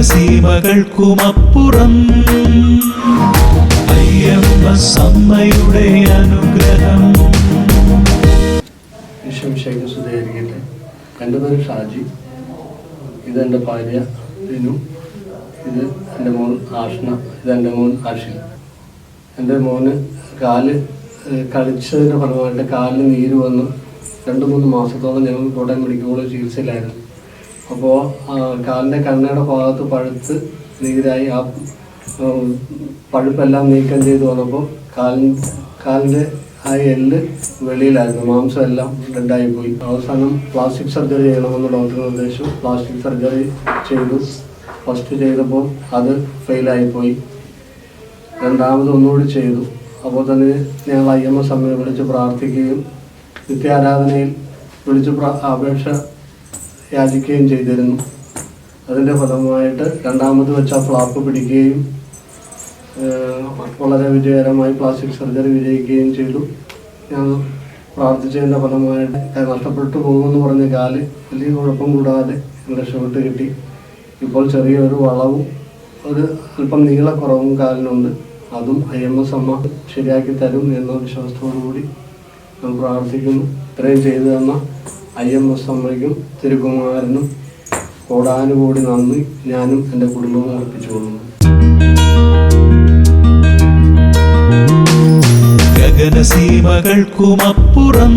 ഗഗനസീമകൾക്കുമപ്പുറം അയ്യപ്പ അനുഗ്രഹം. എന്റെ പേര് ഷാജി. ഇതെന്റെ ഭാര്യ ദിനു ഇത് എന്റെ മോൻ ആഷ്ണ ഇതെന്റെ മോൻ ആഷിൽ എന്റെ മോന് കാൽ കളിച്ചതിന്റെ ഫലമായിട്ട് കാലിന് നീര് വന്ന്. രണ്ട് മൂന്ന് മാസത്തോളം ഞങ്ങൾ കോട്ടയം മെഡിക്കൽ കോളേജ് ചികിത്സയിലായിരുന്നു. അപ്പോൾ കാലിന്റെ കണ്ണയുടെ ഭാഗത്ത് പഴുത്ത് നീരായി ആ പഴുപ്പെല്ലാം നീക്കം ചെയ്തു വന്നപ്പോൾ കാലിൻ കാലിന്റെ ആ എല്ല് വെളിയിലായിരുന്നു. മാംസം എല്ലാം ഡെഡായി പോയി അവസാനം പ്ലാസ്റ്റിക് സർജറി ചെയ്യണമെന്ന് ഡോക്ടർ നിർദ്ദേശിച്ചു പ്ലാസ്റ്റിക് സർജറി ചെയ്തു. ഫസ്റ്റ് ചെയ്തപ്പോൾ അത് ഫെയിലായി പോയി രണ്ടാമത് ഒന്നുകൂടി ചെയ്തു. അപ്പോൾ തന്നെ ഞങ്ങൾ എസ് അമ്മയെ വിളിച്ച് പ്രാർത്ഥിക്കുകയും നിത്യാരാധനയിൽ വിളിച്ച് അപേക്ഷ യാചിക്കുകയും ചെയ്തിരുന്നു. അതിന്റെ ഫലമായിട്ട് രണ്ടാമത് വെച്ച ഫ്ലാപ്പ് പിടിക്കുകയും വളരെ വിജയകരമായി പ്ലാസ്റ്റിക് സർജറി വിജയിക്കുകയും ചെയ്തു. ഞാൻ പ്രാർത്ഥിച്ചതിന്റെ ഫലമായിട്ട് നഷ്ടപ്പെട്ടു പോകുമെന്ന് പറഞ്ഞ കാൽ വലിയ കുഴപ്പം കൂടാതെ രക്ഷപ്പെട്ട് കിട്ടി. ഇപ്പോൾ ചെറിയൊരു വളവും ഒരു അല്പം നീളക്കുറവും കാലിനുണ്ട്. അതും ഐ എം എസ് അമ്മ ശരിയാക്കി തരും എന്ന വിശ്വാസത്തോടു കൂടി ഞാൻ പ്രാർത്ഥിക്കുന്നു. ഇത്രയും ചെയ്തു തന്ന ഐ സമ്മതിക്കും തിരുകുമാരനും കോടാനുകൂടി നന്ദി. ഞാനും എന്റെ കുടുംബവും അർപ്പിച്ചുകൊള്ളുന്നു. ഗഗനസീമകൾക്കുമപ്പുറം